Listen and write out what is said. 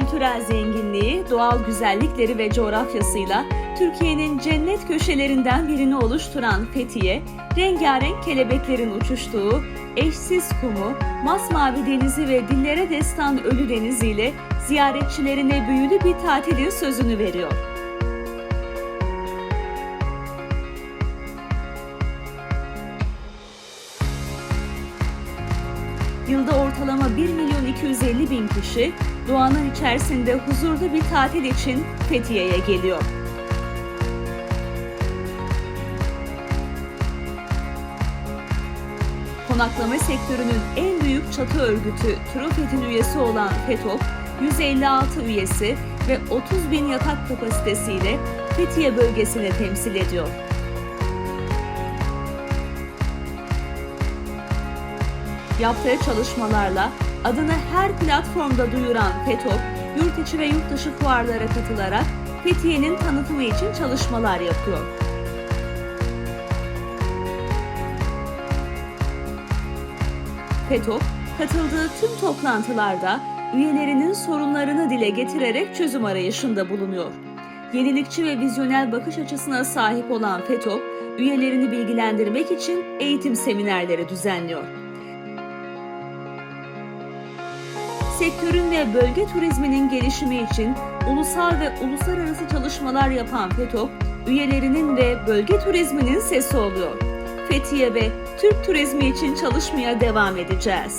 kültürel zenginliği, doğal güzellikleri ve coğrafyasıyla Türkiye'nin cennet köşelerinden birini oluşturan Fethiye, rengarenk kelebeklerin uçuştuğu, eşsiz kumu, masmavi denizi ve dillere destan Ölü Denizi ile ziyaretçilerine büyülü bir tatilin sözünü veriyor. Yılda ortalama 1 milyon 250 bin kişi doğanın içerisinde huzurlu bir tatil için Fethiye'ye geliyor. Konaklama sektörünün en büyük çatı örgütü Trofet'in üyesi olan FETÖK, 156 üyesi ve 30 bin yatak kapasitesiyle Fethiye bölgesini temsil ediyor. Yaptığı çalışmalarla adını her platformda duyuran FETÖK, yurt içi ve yurt dışı fuarlara katılarak Fethiye'nin tanıtımı için çalışmalar yapıyor. FETÖK, katıldığı tüm toplantılarda üyelerinin sorunlarını dile getirerek çözüm arayışında bulunuyor. Yenilikçi ve vizyonel bakış açısına sahip olan FETÖK, üyelerini bilgilendirmek için eğitim seminerleri düzenliyor. Sektörün ve bölge turizminin gelişimi için ulusal ve uluslararası çalışmalar yapan FETÖK, üyelerinin ve bölge turizminin sesi oluyor. Fethiye ve Türk turizmi için çalışmaya devam edeceğiz.